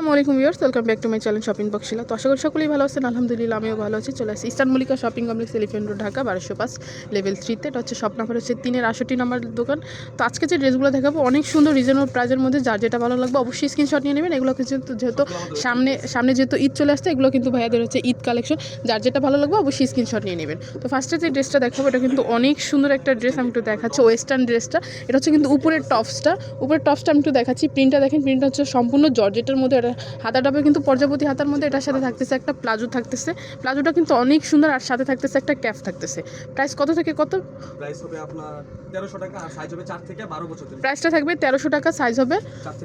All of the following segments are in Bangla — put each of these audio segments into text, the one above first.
আসসালামু আলাইকুম viewers, welcome back to my channel shopping বক্সিলা তো আশা করি সকলেই ভালো আছেন, আলহামদুলিল্লাহ আমিও ভালো আছি, চলে আসি eastern Mallika shopping complex elephant road Dhaka বারোশো পাঁচ লেভেল থ্রিতে এটা হচ্ছে শপ নাম্বার হচ্ছে তিনের আষট্টি নাম্বার দোকান। তো আজকে যে ড্রেসগুলো দেখাবো, অনেক সুন্দর রিজনেবল প্রাইজের মধ্যে যার যেটা ভালো লাগবে অবশ্যই স্ক্রিনশট নিয়ে নেবেন। এগুলো কিন্তু যেহেতু সামনে সামনে যেহেতু ঈদ চলে আসছে, এগুলো কিন্তু ভাইয়াদের হচ্ছে ঈদ কালেকশন যার যেটা ভালো লাগবে অবশ্যই স্ক্রিনশট নিয়ে নেবেন। তো ফার্স্টে যে ড্রেসটা দেখাবো, এটা কিন্তু অনেক সুন্দর একটা ড্রেস আমি একটু দেখাচ্ছি ওয়েস্টার্ন ড্রেসটা এটা হচ্ছে কিন্তু উপরের টপসটা উপরের টপসটা আমি একটু দেখাচ্ছি। প্রিন্টটা দেখেন প্রিন্টটা হচ্ছে সম্পূর্ণ জর্জেটের মধ্যে, এটা হাতাটাবে কিন্তু পর্যাপতি হাতার মধ্যে এটার সাথে থাকতেছে একটা প্লাজো থাকতেছে। প্লাজোটা কিন্তু অনেক সুন্দর আর সাথে থাকতেছে একটা ক্যাপ থাকতেছে। প্রাইস কত থেকে কত? প্রাইস হবে আপনার তেরোশো টাকা আর সাইজ হবে চার থেকে বারো বছর প্রাইসটা থাকবে তেরোশো টাকা সাইজ হবে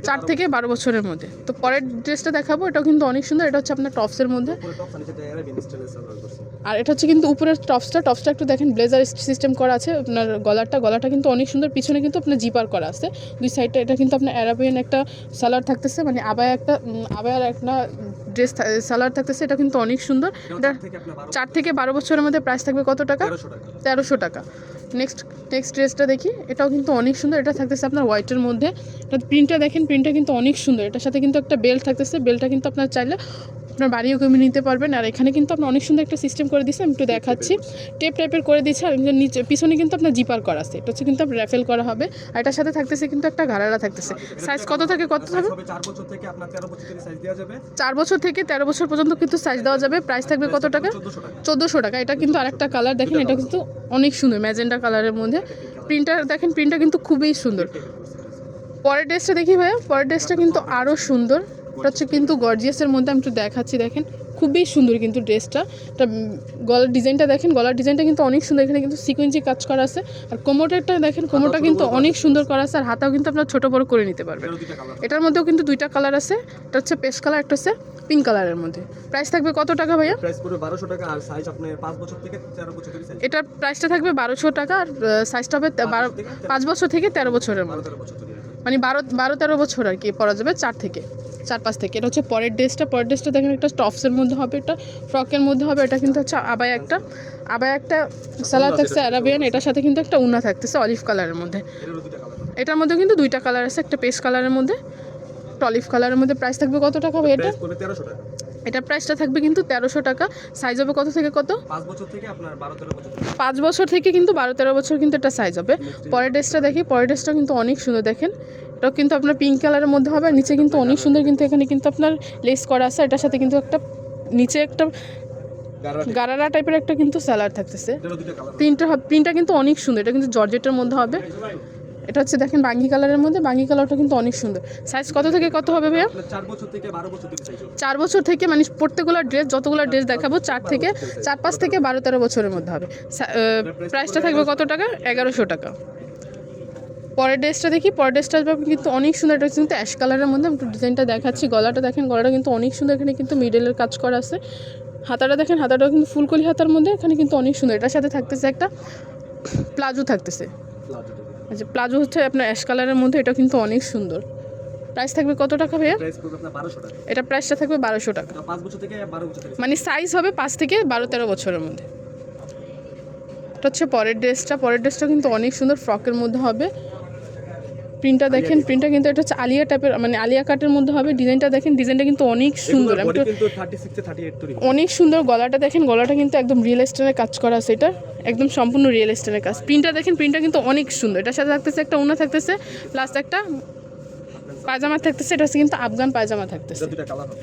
চার থেকে বারো বছরের মধ্যে। তো পরের ড্রেসটা দেখাবো এটাও কিন্তু অনেক সুন্দর এটা হচ্ছে আপনার টপসের মধ্যে। আর এটা হচ্ছে কিন্তু উপরের টপসটা টপসটা একটু দেখেন ব্লেজার সিস্টেম করা আছে আপনার গলারটা গলাটা কিন্তু অনেক সুন্দর পিছনে কিন্তু আপনার জিপার করা আছে। দুই সাইডটা এটা কিন্তু আপনার অ্যারাবিয়ান একটা সালোয়ার থাকতেছে মানে আবায় একটা উম, আবায়ার একটা ড্রেস সালোয়ার থাকতেছে এটা কিন্তু অনেক সুন্দর। এটা চার থেকে বারো বছরের মধ্যে প্রাইস থাকবে কত টাকা? তেরোশো টাকা। তেরোশো টাকা। নেক্সট নেক্সট ড্রেসটা দেখি। এটাও কিন্তু অনেক সুন্দর। এটা থাকতেছে আপনার হোয়াইটের মধ্যে। এটা প্রিন্টটা দেখেন প্রিন্টটা কিন্তু অনেক সুন্দর। এটার সাথে কিন্তু একটা বেল্ট থাকতেছে। বেল্টটা কিন্তু আপনার চাইলে আপনার বাড়িও কমিয়ে নিতে পারবেন। আর এখানে কিন্তু আপনার অনেক সুন্দর একটা সিস্টেম করে দিচ্ছে আমি একটু দেখাচ্ছি। টেপ টাইপের করে দিচ্ছে আর নিচে পিছনে কিন্তু আপনার জিপার করা আছে। এটা হচ্ছে কিন্তু আপনার র্যাফেল করা হবে। আর এটার সাথে থাকতেছে কিন্তু একটা ঘাড়ারা থাকতেছে। সাইজ কত থাকে কত থাকবে চার বছর থেকে তেরো বছর থেকে সাইজ দেওয়া যাবে। চার বছর থেকে তেরো বছর পর্যন্ত কিন্তু সাইজ দেওয়া যাবে। প্রাইস থাকবে কত টাকা? চোদ্দোশো টাকা। চোদ্দোশো টাকা এটা কিন্তু আরেকটা কালার দেখেন এটা কিন্তু অনেক সুন্দর ম্যাজেন্ডা কালারের মধ্যে। প্রিন্টার দেখেন প্রিন্টটা কিন্তু খুবই সুন্দর। পরের ড্রেসটা দেখি ভাইয়া। পরের ড্রেসটা কিন্তু আরও সুন্দর। এটা হচ্ছে কিন্তু গর্জিয়াসের মধ্যে আমি একটু দেখাচ্ছি দেখেন। খুবই সুন্দর কিন্তু ড্রেসটা। এটা গলার ডিজাইনটা দেখেন গলার ডিজাইনটা কিন্তু অনেক সুন্দর। এখানে কিন্তু সিকুয়েন্সি কাজ করা আছে। আর কোমোটারটা দেখেন কোমোটা কিন্তু অনেক সুন্দর করা আছে আর হাতাও কিন্তু আপনার ছোটো বড় করে নিতে পারবেন। এটার মধ্যেও কিন্তু দুইটা কালার আছে। এটা হচ্ছে পেস্ট কালার একটা হচ্ছে পিঙ্ক কালারের মধ্যে। প্রাইস থাকবে কত টাকা ভাইয়া? প্রাইস পড়বে বারোশো টাকা আর সাইজ আপনার পাঁচ বছর থেকে তেরো বছর সাইজ এটার প্রাইসটা থাকবে বারোশো টাকা আর সাইজটা হবে তে- বারো পাঁচ বছর থেকে তেরো বছরের মধ্যে। মানে বারো বারো তেরো বছর আর কি পরা যাবে চার থেকে চার পাঁচ থেকে। এটা হচ্ছে পরের ড্রেসটা পরের ড্রেসটা দেখেন একটা টপসের মধ্যে হবে এটা ফ্রকের মধ্যে হবে এটা কিন্তু হচ্ছে আবায় একটা আবায় একটা সালাদ থাকছে অ্যারাবিয়ান এটার সাথে কিন্তু একটা উন্না থাকতেছে অলিভ কালারের মধ্যে। এটার মধ্যে কিন্তু দুইটা কালার আছে একটা পেস্ট কালারের মধ্যে টলিভ কালারের মধ্যে। প্রাইস থাকবে কত টাকা হবে এটা এটার প্রাইসটা থাকবে কিন্তু তেরোশো টাকা। সাইজ হবে কত থেকে কত? পাঁচ বছর থেকে কিন্তু বারো তেরো বছর কিন্তু একটা সাইজ হবে। পরের ড্রেসটা দেখি পরের ড্রেসটা কিন্তু অনেক সুন্দর দেখেন। এটাও কিন্তু আপনার পিঙ্ক কালারের মধ্যে হবে আর নিচে কিন্তু অনেক সুন্দর কিন্তু এখানে কিন্তু আপনার লেস করা আছে এটার সাথে কিন্তু একটা নিচে একটা গারারা টাইপের একটা কিন্তু স্যালার থাকতেছে। প্রিন্টটা প্রিন্টটা কিন্তু অনেক সুন্দর এটা কিন্তু জর্জেটের মধ্যে হবে। এটা হচ্ছে দেখেন বাঙ্গি কালারের মধ্যে। বাঙ্গি কালারটা কিন্তু অনেক সুন্দর। সাইজ কত থেকে কত হবে ভাইয়া? চার বছর থেকে মানে প্রত্যেকগুলো ড্রেস যতগুলো ড্রেস দেখাবো চার থেকে চার পাঁচ থেকে বারো তেরো বছরের মধ্যে হবে। প্রাইসটা থাকবে কত টাকা? এগারোশো টাকা। পরের ড্রেসটা দেখি। পরের ড্রেসটা কিন্তু অনেক সুন্দর এটা কিন্তু অ্যাশ কালারের মধ্যে আমি একটু ডিজাইনটা দেখাচ্ছি। গলাটা দেখেন গলাটা কিন্তু অনেক সুন্দর। এখানে কিন্তু মিডলের কাজ করা আছে। হাতাটা দেখেন হাতাটাও কিন্তু ফুলকলি হাতার মধ্যে। এখানে কিন্তু অনেক সুন্দর। এটার সাথে থাকতেছে একটা প্লাজো থাকতেছে। আচ্ছা প্লাজো হচ্ছে আপনার অ্যাশ কালারের মধ্যে এটা কিন্তু অনেক সুন্দর। প্রাইস থাকবে কত টাকা ভাইয়া? প্রাইস পড়বে আপনার বারোশো টাকা। এটা প্রাইসটা থাকবে বারোশো টাকা। মানে সাইজ হবে পাঁচ থেকে বারো তেরো বছরের মধ্যে। এটা হচ্ছে পরের ড্রেসটা পরের ড্রেসটা কিন্তু অনেক সুন্দর। ফ্রকের মধ্যে হবে। প্রিন্টটা দেখেন প্রিন্টটা কিন্তু এটা হচ্ছে আলিয়া টাইপের মানে আলিয়া কাটের মধ্যে হবে। ডিজাইনটা দেখেন ডিজাইনটা কিন্তু অনেক সুন্দর। অনেক সুন্দর গলাটা দেখেন গলাটা কিন্তু একদম রিয়েল স্টোনের কাজ করা আছে এটা। একদম সম্পূর্ণ রিয়েল স্টোনের কাজ। প্রিন্টটা দেখেন প্রিন্টটা কিন্তু অনেক সুন্দর। এটার সাথে থাকতেছে একটা উনা থাকতেছে প্লাস একটা পায়জামা থাকতেছে। এটা হচ্ছে কিন্তু আফগান পায়জামা থাকতেছে।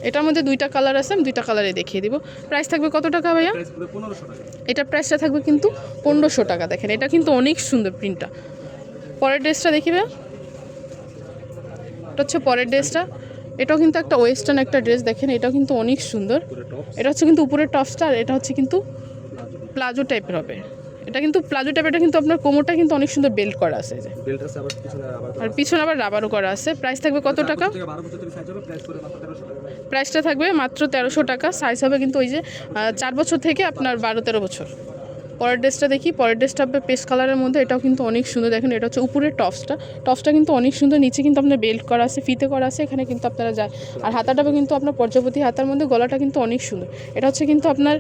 এটার মধ্যে দুইটা কালার আছে আমি দুইটা কালারে দেখিয়ে দিব। প্রাইস থাকবে কত টাকা ভাইয়া? এটা প্রাইসটা থাকবে কিন্তু পনেরোশো টাকা দেখেন। এটা কিন্তু অনেক সুন্দর প্রিন্টটা পরের ড্রেসটা দেখিবে এটা হচ্ছে পরের ড্রেসটা। এটাও কিন্তু একটা ওয়েস্টার্ন একটা ড্রেস দেখেন এটাও কিন্তু অনেক সুন্দর। এটা হচ্ছে কিন্তু উপরের টপসটা আর এটা হচ্ছে কিন্তু প্লাজো টাইপের হবে। এটা কিন্তু প্লাজো টাইপের এটা কিন্তু আপনার কোমরটা কিন্তু অনেক সুন্দর বেল্ট করা আছে যে। আর পিছনে আবার রাবারও করা আছে। প্রাইস থাকবে কত তেরোশো টাকা। প্রাইসটা থাকবে মাত্র তেরোশো টাকা। সাইজ হবে কিন্তু ওই যে চার বছর থেকে আপনার বারো তেরো বছর। পরের ড্রেসটা দেখি পরের ড্রেসটা হবে পেস্ট কালারের মধ্যে এটাও কিন্তু অনেক সুন্দর দেখেন এটা হচ্ছে উপরের টপসটা। টপসটা কিন্তু অনেক সুন্দর নিচে কিন্তু আপনার বেল্ট করা আছে ফিতে করা আছে এখানে কিন্তু আপনারা যায় আর হাতাটাও কিন্তু আপনার পর্যাপতি হাতার মধ্যে গলাটা কিন্তু অনেক সুন্দর। এটা হচ্ছে কিন্তু আপনার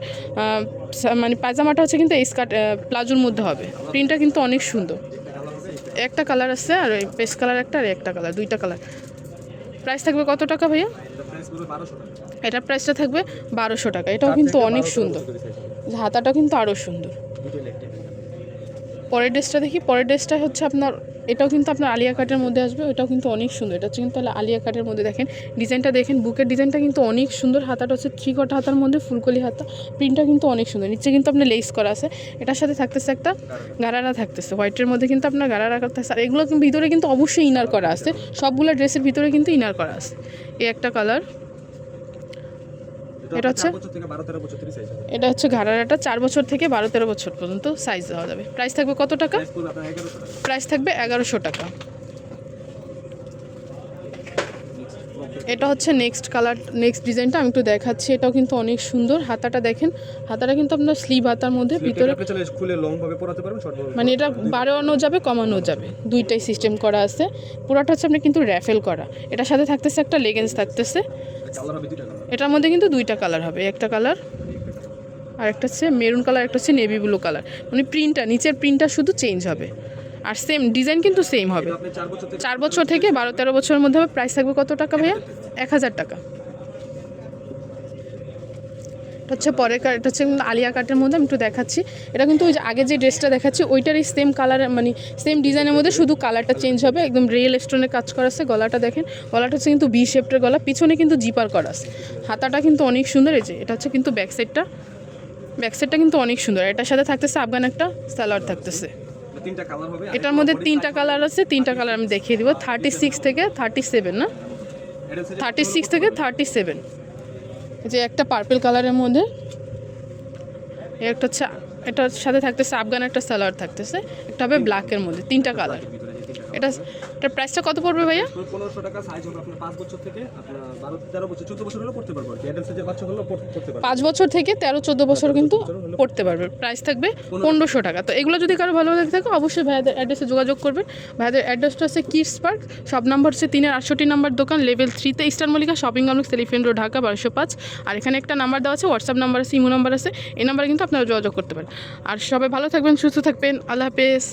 মানে পায়জামাটা হচ্ছে কিন্তু এই স্কার্ট প্লাজোর মধ্যে হবে। প্রিন্টটা কিন্তু অনেক সুন্দর। একটা কালার আছে আর ওই পেস্ট কালার একটা আর একটা কালার দুইটা কালার। প্রাইস থাকবে কত টাকা ভাইয়া? এটার প্রাইসটা থাকবে বারোশো টাকা এটাও কিন্তু অনেক সুন্দর। হাতাটা কিন্তু আরও সুন্দর। পরের ড্রেসটা দেখি, পরের ড্রেসটা হচ্ছে আপনার, এটাও কিন্তু আপনার আলিয়া কাটের মধ্যে আসবে এটাও কিন্তু অনেক সুন্দর, এটা হচ্ছে কিন্তু আলিয়া কাটের মধ্যে, দেখেন ডিজাইনটা দেখেন, বুকের ডিজাইনটা কিন্তু অনেক সুন্দর, হাতাটা হচ্ছে থ্রি কটা হাতার মধ্যে, ফুলকলি হাতা প্রিন্টটা কিন্তু অনেক সুন্দর, নিচে কিন্তু আপনার লেস করা আছে, এটার সাথে থাকতেছে একটা গারারা থাকতেছে হোয়াইটের মধ্যে কিন্তু আপনার গারারা থাকতেছে, আর এগুলো ভিতরে কিন্তু অবশ্যই ইনার করা আছে, সবগুলো ড্রেসের ভিতরে কিন্তু ইনার করা আছে, এই একটা কালার এটা হচ্ছে? এটা হচ্ছে ঘাড়ারাটা চার বছর থেকে বারো তেরো বছর পর্যন্ত সাইজ দেওয়া যাবে। প্রাইস থাকবে কত টাকা? প্রাইস থাকবে এগারোশো টাকা। এটা হচ্ছে নেক্সট কালার নেক্সট ডিজাইনটা আমি একটু দেখাচ্ছি। এটাও কিন্তু অনেক সুন্দর। হাতাটা দেখেন হাতাটা কিন্তু আপনার স্লিভ হাতার মধ্যে ভিতরে খুলে লং ভাবে পরাতে পারবেন শর্ট মানে এটা বাড়ানো যাবে কমানো যাবে। দুইটাই সিস্টেম করা আছে। পুরোটা হচ্ছে আপনি কিন্তু র্যাফেল করা। এটার সাথে থাকতেছে একটা লেগেন্স থাকতেছে। এটার মধ্যে কিন্তু দুইটা কালার হবে। একটা কালার আর একটা হচ্ছে মেরুন কালার একটা হচ্ছে নেভি ব্লু কালার মানে প্রিন্টটা নিচের প্রিন্টটা শুধু চেঞ্জ হবে। আর সেম ডিজাইন কিন্তু সেম হবে। চার বছর থেকে বারো, তেরো বছরের মধ্যে হবে প্রাইস থাকবে কত টাকা ভাইয়া? এক হাজার টাকা। এটা হচ্ছে পরের কার এটা হচ্ছে আলিয়া কাটের মধ্যে আমি একটু দেখাচ্ছি। এটা কিন্তু ওই যে আগে যে ড্রেসটা দেখাচ্ছি, ওইটারই সেম কালারের মানে সেম ডিজাইনের মধ্যে শুধু কালারটা চেঞ্জ হবে। একদম রিয়েল স্টোনের কাজ করা আছে, গলাটা দেখেন। গলাটা হচ্ছে কিন্তু বি শেপটের গলা, পিছনে কিন্তু জিপার করা আছে। হাতাটা কিন্তু অনেক সুন্দর, এই যে এটা হচ্ছে কিন্তু ব্যাক সাইডটা ব্যাক সাইডটা কিন্তু অনেক সুন্দর এটার সাথে থাকতেছে আফগান একটা সালোয়ার থাকতেছে। তিনটা কালার হবে এটার মধ্যে তিনটা কালার আছে তিনটা কালার আমি দেখিয়ে দিব থার্টি সিক্স থেকে থার্টি সেভেন না থার্টি সিক্স থেকে থার্টি সেভেন যে একটা পার্পল কালারের মধ্যে একটা হচ্ছে এটার সাথে থাকতেছে আফগান একটা সালোয়ার থাকতেছে একটা হবে ব্ল্যাকের মধ্যে তিনটা কালার এটা এটার প্রাইসটা কত পড়বে ভাইয়া? পনেরোশো টাকা সাইজ হবে আপনার পাঁচ বছর থেকে আপনার বারো তেরো বছর চোদ্দ বছর হলেও পড়তে পারব অ্যাডাল্ট সাইজের বাচ্চা হলেও পড়তে পারবে। পাঁচ বছর থেকে তেরো চোদ্দ বছর কিন্তু পড়তে পারবে। প্রাইস থাকবে পনেরোশো। টাকা। তো এগুলো যদি কারও ভালো লাগে থাকে অবশ্যই ভাইয়াদের অ্যাড্রেসে যোগাযোগ করবেন। ভাইয়াদের অ্যাড্রেসটা হচ্ছে কিডস পার্ক সব নাম্বার হচ্ছে তিনের আটষট্টি নাম্বার দোকান লেভেল থ্রিতে eastern Mallika shopping complex elephant road Dhaka বারোশো পাঁচ। আর এখানে একটা নাম্বার দেওয়া আছে হোয়াটসঅ্যাপ নাম্বার আছে ইমো নাম্বার আছে। এই নাম্বারে কিন্তু আপনারা যোগাযোগ করতে পারেন। আর সবাই ভালো থাকবেন সুস্থ থাকবেন। আল্লাহ হাফেজ।